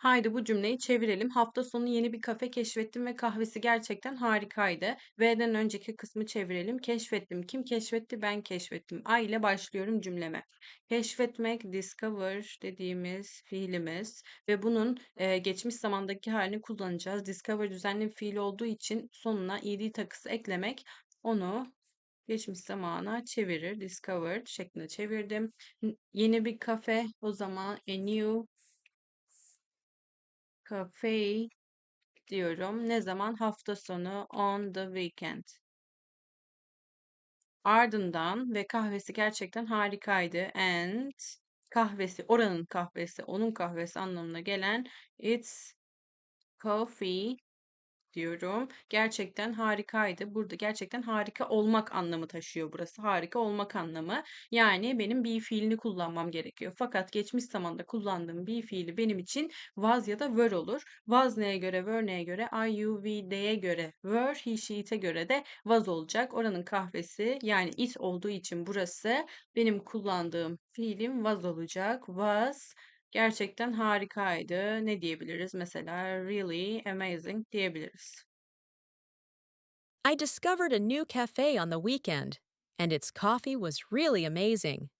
Haydi bu cümleyi çevirelim. Hafta sonu yeni bir kafe keşfettim ve kahvesi gerçekten harikaydı. V'den önceki kısmı çevirelim. Keşfettim. Kim keşfetti? Ben keşfettim. A ile başlıyorum cümleme. Keşfetmek, discover dediğimiz fiilimiz ve bunun e, geçmiş zamandaki halini kullanacağız. Discover düzenli bir fiil olduğu için sonuna ed takısı eklemek onu geçmiş zamana çevirir. Discovered şeklinde çevirdim. Yeni bir kafe o zaman a new cafe diyorum. Ne zaman? Hafta sonu on the weekend. Ardından ve kahvesi gerçekten harikaydı. And kahvesi, oranın kahvesi, onun kahvesi anlamına gelen it's coffee diyorum. Gerçekten harikaydı. Burada gerçekten harika olmak anlamı taşıyor burası. Harika olmak anlamı. Yani benim be fiilini kullanmam gerekiyor. Fakat geçmiş zamanda kullandığım be fiili benim için was ya da were olur. Was neye göre, were neye göre, I, you, we, they'e göre, were, he, she, it'e göre de was olacak. Oranın kahvesi yani it olduğu için burası benim kullandığım fiilim was olacak. Was Gerçekten harikaydı. Ne diyebiliriz? Mesela really amazing diyebiliriz. I discovered a new cafe on the weekend, and its coffee was really amazing.